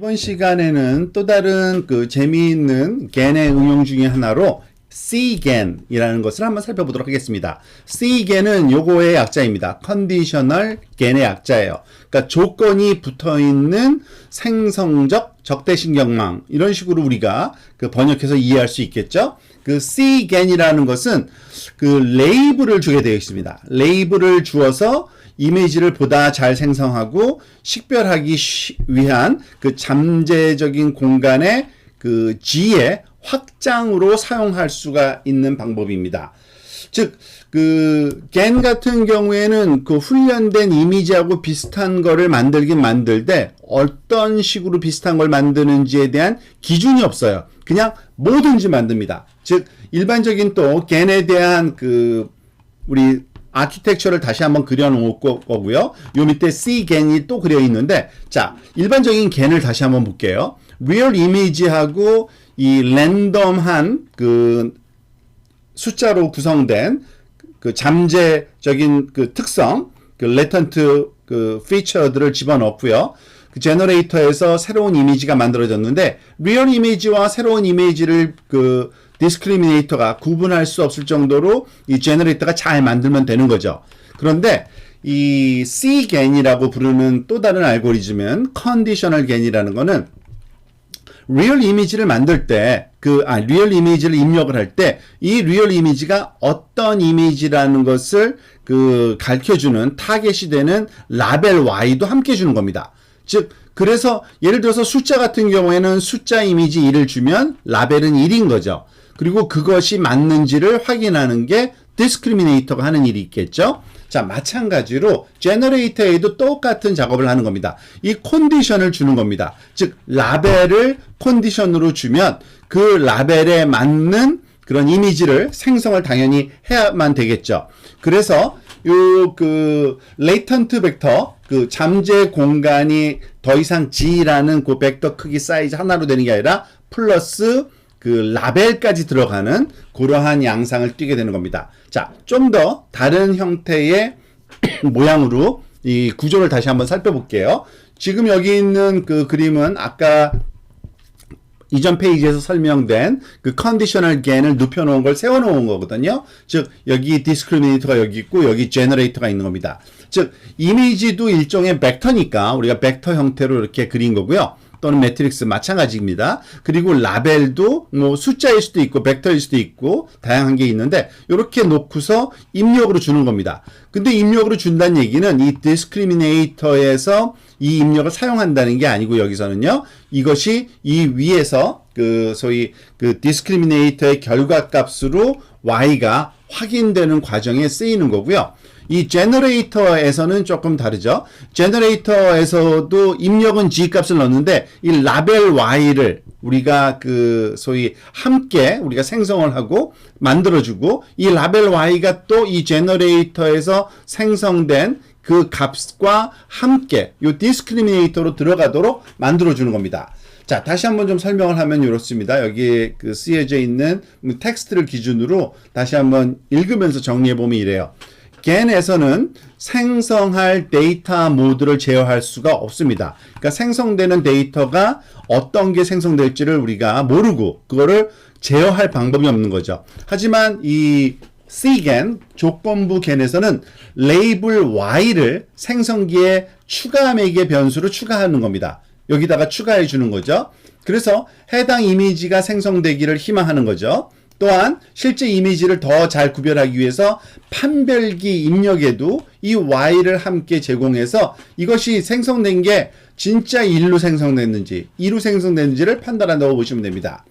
이번 시간에는 또 다른 그 재미있는 겐의 응용 중에 하나로 C겐이라는 것을 한번 살펴보도록 하겠습니다. C겐은 요거의 약자입니다. 컨디셔널 겐의 약자예요. 그러니까 조건이 붙어 있는 생성적 적대신경망 이런 식으로 우리가 그 번역해서 이해할 수 있겠죠. 그 C겐이라는 것은 그 레이블을 주게 되어 있습니다. 레이블을 주어서 이미지를 보다 잘 생성하고 식별하기 쉬- 위한 그 잠재적인 공간의 그 G의 확장으로 사용할 수가 있는 방법입니다. 즉, 그, 겐 같은 경우에는 그 훈련된 이미지하고 비슷한 거를 만들긴 만들되 어떤 식으로 비슷한 걸 만드는지에 대한 기준이 없어요. 그냥 뭐든지 만듭니다. 즉, 일반적인 또 겐에 대한 그, 우리 아키텍처를 다시 한번 그려놓을 거- 거고요. 요 밑에 C겐이 또 그려 있는데, 자, 일반적인 겐을 다시 한번 볼게요. 리얼 이미지하고 이 랜덤한 그 숫자로 구성된 그 잠재적인 그 특성, 그 레턴트 그 피처들을 집어넣고요. 그 제너레이터에서 새로운 이미지가 만들어졌는데 리얼 이미지와 새로운 이미지를 그 디스크리미네이터가 구분할 수 없을 정도로 이 제너레이터가 잘 만들면 되는 거죠. 그런데 이 C겐이라고 부르는 또 다른 알고리즘은 컨디셔널 겐이라는 거는 리얼 이미지를 만들 때, 그, 아, 리얼 이미지를 입력을 할 때, 이 리얼 이미지가 어떤 이미지라는 것을 그, 가르쳐주는 타겟이 되는 라벨 Y도 함께 주는 겁니다. 즉, 그래서 예를 들어서 숫자 같은 경우에는 숫자 이미지 1을 주면 라벨은 1인 거죠. 그리고 그것이 맞는지를 확인하는 게 디스크리미네이터가 하는 일이 있겠죠. 자, 마찬가지로 제너레이터에도 똑같은 작업을 하는 겁니다. 이 컨디션을 주는 겁니다. 즉 라벨을 컨디션으로 주면 그 라벨에 맞는 그런 이미지를 생성을 당연히 해야만 되겠죠. 그래서 요그 레이턴트 벡터 그 잠재 공간이 더 이상 G라는 그 벡터 크기 사이즈 하나로 되는 게 아니라 플러스 그 라벨까지 들어가는 그러한 양상을 띠게 되는 겁니다. 자, 좀 더 다른 형태의 모양으로 이 구조를 다시 한번 살펴볼게요. 지금 여기 있는 그 그림은 아까 이전 페이지에서 설명된 그 컨디셔널 겐을 눕혀 놓은 걸 세워 놓은 거거든요. 즉 여기 디스크리미네이터가 여기 있고 여기 제너레이터가 있는 겁니다. 즉 이미지도 일종의 벡터니까 우리가 벡터 형태로 이렇게 그린 거고요. 또는 매트릭스 마찬가지입니다. 그리고 라벨도 뭐 숫자일 수도 있고 벡터일 수도 있고 다양한 게 있는데 이렇게 놓고서 입력으로 주는 겁니다. 근데 입력으로 준다는 얘기는 이 디스크리미네이터에서 이 입력을 사용한다는 게 아니고 여기서는요. 이것이 이 위에서 그 소위 그 디스크리미네이터의 결과 값으로 y가 확인되는 과정에 쓰이는 거고요. 이 제너레이터에서는 조금 다르죠. 제너레이터에서도 입력은 G 값을 넣는데 이 라벨 Y를 우리가 그 소위 함께 우리가 생성을 하고 만들어주고 이 라벨 Y가 또 이 제너레이터에서 생성된 그 값과 함께 요 디스크리미네이터로 들어가도록 만들어주는 겁니다. 자, 다시 한번 좀 설명을 하면 이렇습니다. 여기에 그 쓰여져 있는 텍스트를 기준으로 다시 한번 읽으면서 정리해 보면 이래요. 겐에서는 생성할 데이터 모드를 제어할 수가 없습니다. 그러니까 생성되는 데이터가 어떤 게 생성될지를 우리가 모르고 그거를 제어할 방법이 없는 거죠. 하지만 이 C겐 조건부 겐에서는 레이블 Y를 생성기에 추가 매개 변수로 추가하는 겁니다. 여기다가 추가해 주는 거죠. 그래서 해당 이미지가 생성되기를 희망하는 거죠. 또한 실제 이미지를 더 잘 구별하기 위해서 판별기 입력에도 이 Y를 함께 제공해서 이것이 생성된 게 진짜 1로 생성됐는지 2로 생성됐는지를 판단한다고 보시면 됩니다.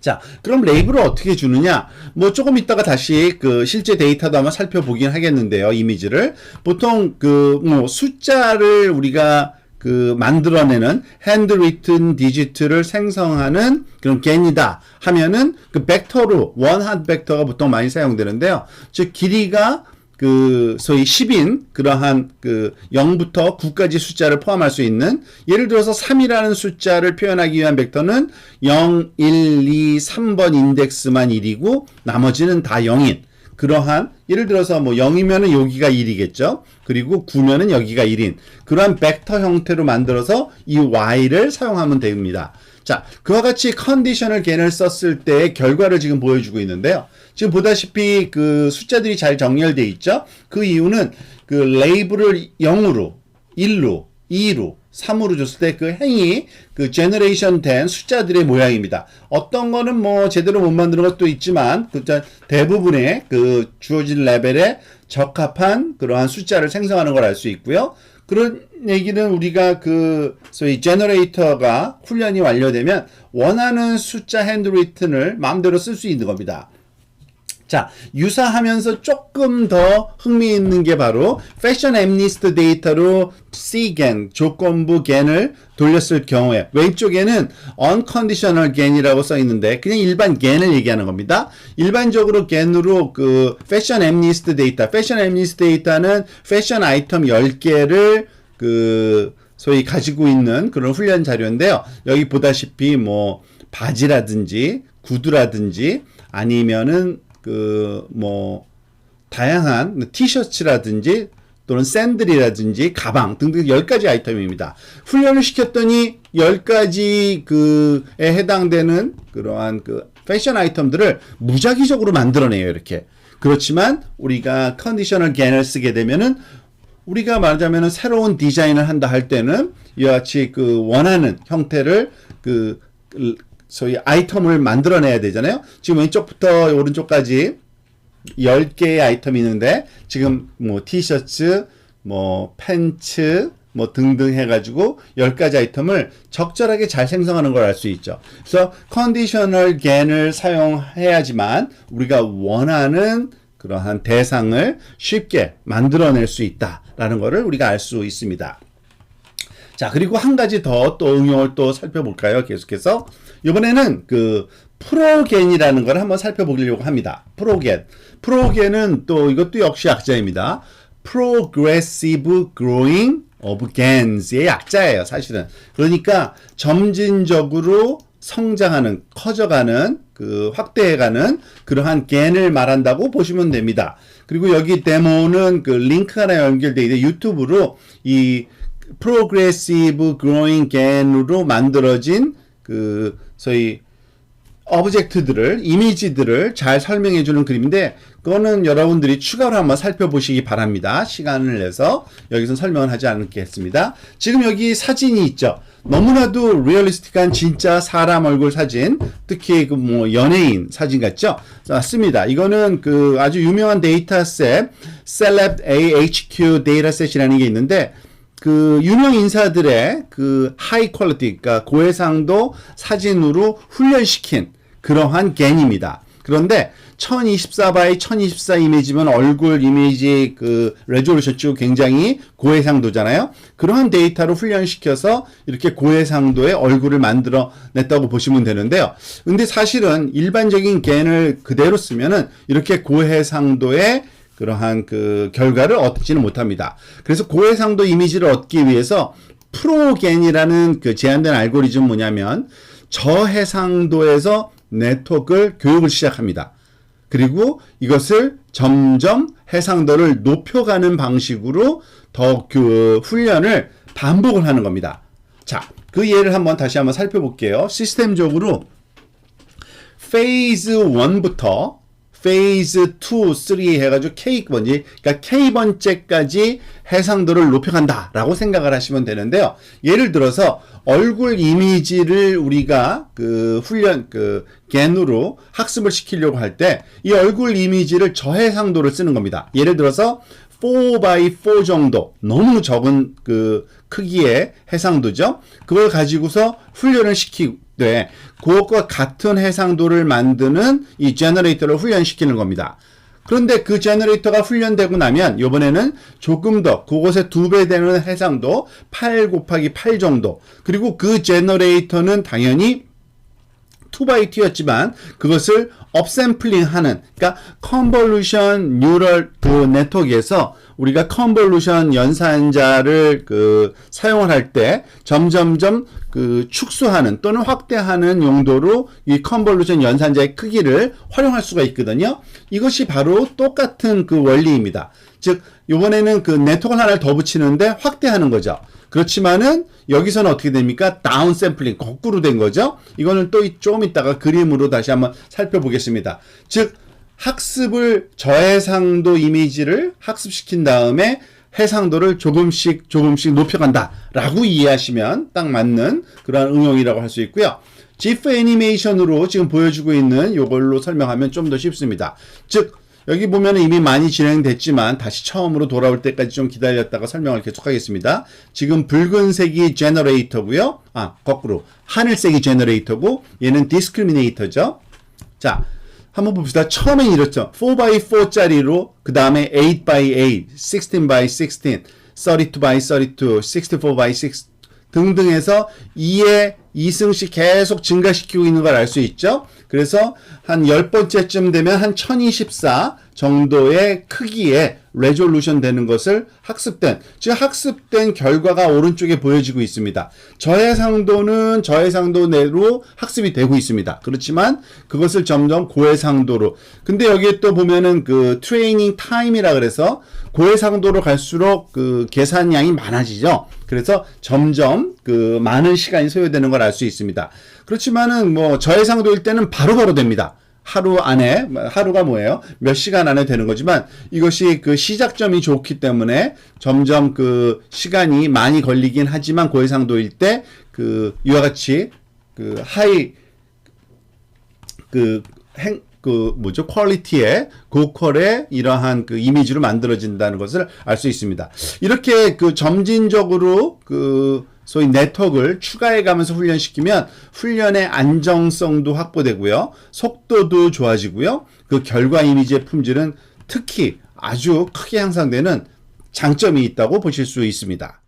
자, 그럼 레이블을 어떻게 주느냐? 뭐 조금 있다가 다시 그 실제 데이터도 한번 살펴보긴 하겠는데요, 이미지를. 보통 그 뭐 숫자를 우리가 그 만들어내는 핸드리튼 디지트를 생성하는 그런 겐이다 하면은 그 벡터로 원한 벡터가 보통 많이 사용되는데요. 즉 길이가 그 소위 10인 그러한 그 0부터 9까지 숫자를 포함할 수 있는 예를 들어서 3이라는 숫자를 표현하기 위한 벡터는 0, 1, 2, 3번 인덱스만 1이고 나머지는 다 0인 그러한 예를 들어서 뭐 0이면은 여기가 1이겠죠. 그리고 9면은 여기가 1인 그러한 벡터 형태로 만들어서 이 y를 사용하면 됩니다. 자, 그와 같이 컨디셔널 겐을 썼을 때의 결과를 지금 보여주고 있는데요. 지금 보다시피 그 숫자들이 잘 정렬되어 있죠. 그 이유는 그 레이블을 0으로, 1로, 2로, 3으로 줬을 때 그 행이 그 제너레이션 된 숫자들의 모양입니다. 어떤 거는 뭐 제대로 못 만드는 것도 있지만 그 대부분의 그 주어진 레벨에 적합한 그러한 숫자를 생성하는 걸 알 수 있고요. 그런 얘기는 우리가 그 소위 제너레이터가 훈련이 완료되면 원하는 숫자 핸드리튼을 마음대로 쓸 수 있는 겁니다. 자, 유사하면서 조금 더 흥미있는 게 바로 패션 엠니스트 데이터로 Cgen, 조건부 gen을 돌렸을 경우에 왼쪽에는 unconditional gen이라고 써 있는데 그냥 일반 gen을 얘기하는 겁니다. 일반적으로 gen으로 그 패션 엠니스트 데이터, 패션 엠니스트 데이터는 패션 아이템 10개를 그 소위 가지고 있는 그런 훈련 자료인데요. 여기 보다시피 뭐 바지라든지 구두라든지 아니면은 그 뭐 다양한 티셔츠라든지 또는 샌들이라든지 가방 등등 10가지 아이템입니다. 훈련을 시켰더니 10가지 그에 해당되는 그러한 그 패션 아이템들을 무작위적으로 만들어내요, 이렇게. 그렇지만 우리가 컨디셔널 겐을 쓰게 되면은 우리가 말하자면은 새로운 디자인을 한다 할 때는 이와 같이 그 원하는 형태를 그 소위 아이템을 만들어내야 되잖아요. 지금 왼쪽부터 오른쪽까지 10개의 아이템이 있는데 지금 뭐 티셔츠, 뭐 팬츠, 뭐 등등 해가지고 10가지 아이템을 적절하게 잘 생성하는 걸 알 수 있죠. 그래서 컨디셔널 겐을 사용해야지만 우리가 원하는 그러한 대상을 쉽게 만들어낼 수 있다라는 것을 우리가 알 수 있습니다. 자, 그리고 한 가지 더 또 응용을 또 살펴볼까요? 계속해서. 이번에는 그 프로겐이라는 걸 한번 살펴보려고 합니다. 프로겐. 프로겐은 또 이것도 역시 약자입니다. Progressive Growing of Gans의 약자예요, 사실은. 그러니까 점진적으로 성장하는, 커져가는, 그 확대해가는 그러한 겐을 말한다고 보시면 됩니다. 그리고 여기 데모는 그 링크가 하나 연결되어 있는데 유튜브로 이 프로그레시브 그로잉 겐으로 만들어진 그 소위 오브젝트들을 이미지들을 잘 설명해 주는 그림인데 그거는 여러분들이 추가로 한번 살펴보시기 바랍니다. 시간을 내서 여기서 설명을 하지 않겠습니다. 지금 여기 사진이 있죠. 너무나도 리얼리스틱한 진짜 사람 얼굴 사진, 특히 그 뭐 연예인 사진 같죠? 맞습니다. 이거는 그 아주 유명한 데이터셋 Celeb AHQ 데이터셋이라는 게 있는데 그 유명 인사들의 그 하이 퀄리티, 그러니까 고해상도 사진으로 훈련시킨 그러한 겐입니다. 그런데 1024 바이 1024 이미지면 얼굴 이미지 그 레졸루션 쭉 굉장히 고해상도잖아요. 그러한 데이터로 훈련시켜서 이렇게 고해상도의 얼굴을 만들어 냈다고 보시면 되는데요. 근데 사실은 일반적인 겐을 그대로 쓰면은 이렇게 고해상도의 그러한 그 결과를 얻지는 못합니다. 그래서 고해상도 이미지를 얻기 위해서 프로겐이라는 그 제한된 알고리즘 뭐냐면 저해상도에서 네트워크를 교육을 시작합니다. 그리고 이것을 점점 해상도를 높여가는 방식으로 더 그 훈련을 반복을 하는 겁니다. 자, 그 예를 한번 다시 한번 살펴볼게요. 시스템적으로 페이즈 1부터 페이즈 2, 3 해가지고 K번지, 그러니까 K번째까지 해상도를 높여간다라고 생각을 하시면 되는데요. 예를 들어서 얼굴 이미지를 우리가 그 훈련, 그 겐으로 학습을 시키려고 할 때 이 얼굴 이미지를 저해상도를 쓰는 겁니다. 예를 들어서 4x4 정도 너무 적은 그 크기의 해상도죠. 그걸 가지고서 훈련을 시키 되 그것과 같은 해상도를 만드는 이 제너레이터를 훈련시키는 겁니다. 그런데 그 제너레이터가 훈련되고 나면 이번에는 조금 더 그것의 두 배 되는 해상도 8 곱하기 8 정도 그리고 그 제너레이터는 당연히 2x2였지만 그것을 업샘플링 하는 그러니까 컨볼루션 뉴럴 그 네트워크에서 우리가 컨볼루션 연산자를 그 사용을 할 때 점점점 그 축소하는 또는 확대하는 용도로 이 컨볼루션 연산자의 크기를 활용할 수가 있거든요. 이것이 바로 똑같은 그 원리입니다. 즉 이번에는 그 네트워크 하나를 더 붙이는데 확대하는 거죠. 그렇지만은 여기서는 어떻게 됩니까? 다운 샘플링 거꾸로 된 거죠. 이거는 또 좀 이따가 그림으로 다시 한번 살펴보겠습니다. 즉 학습을 저해상도 이미지를 학습시킨 다음에 해상도를 조금씩 조금씩 높여간다라고 이해하시면 딱 맞는 그런 응용이라고 할 수 있고요. GIF 애니메이션으로 지금 보여주고 있는 이걸로 설명하면 좀 더 쉽습니다. 즉 여기 보면 이미 많이 진행됐지만 다시 처음으로 돌아올 때까지 좀 기다렸다가 설명을 계속하겠습니다. 지금 붉은색이 제너레이터고요. 아 거꾸로 하늘색이 제너레이터고 얘는 디스크리미네이터죠. 자 한번 봅시다. 처음엔 이렇죠. 4x4짜리로 그 다음에 8x8, 16x16, 32x32, 64x6 등등 해서 2에 2승씩 계속 증가시키고 있는 걸 알 수 있죠. 그래서 한 10번째쯤 되면 한 1024 정도의 크기의 레졸루션 되는 것을 학습된, 즉 학습된 결과가 오른쪽에 보여지고 있습니다. 저해상도는 저해상도 내로 학습이 되고 있습니다. 그렇지만 그것을 점점 고해상도로. 근데 여기에 또 보면은 그 트레이닝 타임이라 그래서 고해상도로 갈수록 그 계산량이 많아지죠. 그래서 점점 그 많은 시간이 소요되는 걸 알 수 있습니다. 그렇지만은 뭐 저해상도일 때는 바로바로 됩니다. 하루 안에 하루가 뭐예요? 몇 시간 안에 되는 거지만 이것이 그 시작점이 좋기 때문에 점점 그 시간이 많이 걸리긴 하지만 고해상도일 때 그 이와 같이 그 하이 그 행, 그 뭐죠 퀄리티의 고퀄의 이러한 그 이미지로 만들어진다는 것을 알 수 있습니다. 이렇게 그 점진적으로 그 소위 네트워크를 추가해 가면서 훈련시키면 훈련의 안정성도 확보되고요. 속도도 좋아지고요. 그 결과 이미지의 품질은 특히 아주 크게 향상되는 장점이 있다고 보실 수 있습니다.